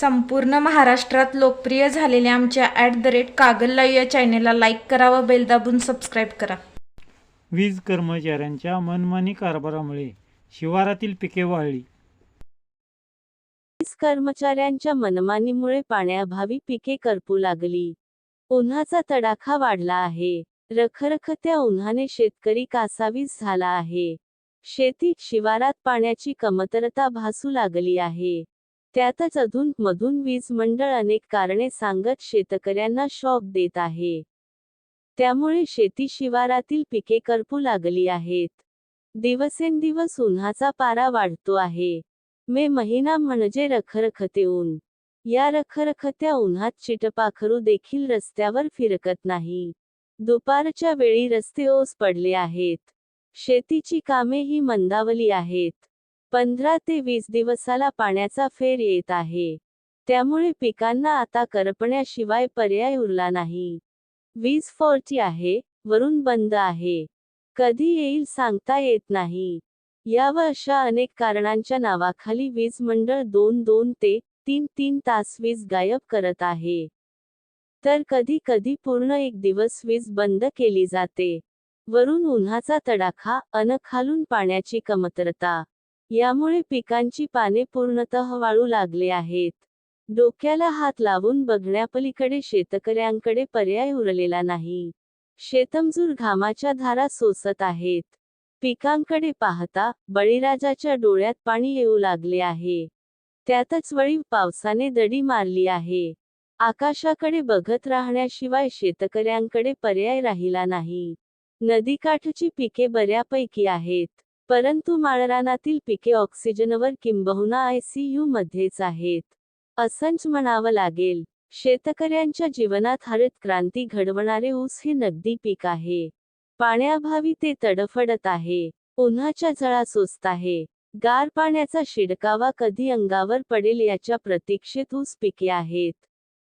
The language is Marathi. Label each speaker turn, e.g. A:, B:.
A: संपूर्ण महाराष्ट्रात लोकप्रिय झालेल्या आमच्या at the rate Kagal live या चॅनेलला लाईक करा व बेल दाबून सबस्क्राईब करा.
B: वीज कर्मचाऱ्यांच्या मनमानी कारभारामुळे शिवारातील पिके वाळली.
C: वीज कर्मचाऱ्यांच्या मनमानीमुळे पाण्याअभावी पिके करपू लागली. उन्हाचा तडाखा वाढला आहे. रखरखत्या उन्हाने शेतकरी कासावीस झाला आहे. शेतीत शिवारात पाण्याची कमतरता भासू लागली आहे. त्यातच अधून मधून वीज मंडळ अनेक कारणे सांगत शेतकऱ्यांना शॉप देत आहे. त्यामुळे शेती शिवारातील पिके करपू लागली आहेत. दिवसेंदिवस उन्हाचा पारा वाढतो आहे. मे महिना म्हणजे रखरखते ऊन या रखरखत्या उन्हात चिटपाखरू देखील रस्त्यावर फिरकत नाही. दुपारच्या वेळी रस्ते ओस पडले आहेत. शेतीची कामे ही मंदावली आहेत. पंधरा ते वीस दिवसाला पाण्याचा फेर येत आहे. त्यामुळे पिकांना आता करपण्याशिवाय पर्याय उरला नाही. वीज फॉल्टी आहे वरून बंद आहे. कधी येईल सांगता येत नाही. या व अशा अनेक कारणांच्या नावाखाली वीज मंडळ दोन दोन ते तीन तीन तास वीज गायब करत आहे. तर कधी कधी पूर्ण एक दिवस वीज बंद केली जाते. वरून उन्हाचा तडाखा अन खालून पाण्याची कमतरता. यामुळे पिकांची पाने पूर्णतः वाळू लागले आहेत. डोक्याला हात लावून बघण्यापलीकडे शेतकऱ्यांकडे पर्याय उरलेला नाही. शेतमजूर घामाच्या धारा सोसत आहेत. पिकांकडे पाहता बळीराजाच्या डोळ्यात पाणी येऊ लागले आहे. त्यातच वळीव पावसाने दडी मारली आहे. आकाशाकडे बघत राहण्याशिवाय शेतकऱ्यांकडे पर्याय राहिला नाही. नदीकाठची पिके बऱ्यापैकी आहेत. परंतु माळरानातील पिके ऑक्सिजनवर किंबहुना आयसीयू मध्येच आहेत. असंच म्हणावं लागेल शेतकऱ्यांच्या जीवनात हरित क्रांती घडवणारे ऊस हे नगदी पीक आहे. पाण्याअभावी ते तडफडत आहे उन्हाच्या झळा सोसत आहे गार पाण्याचा शिडकावा कधी अंगावर पडेल याच्या प्रतीक्षेत ऊस पिके आहेत.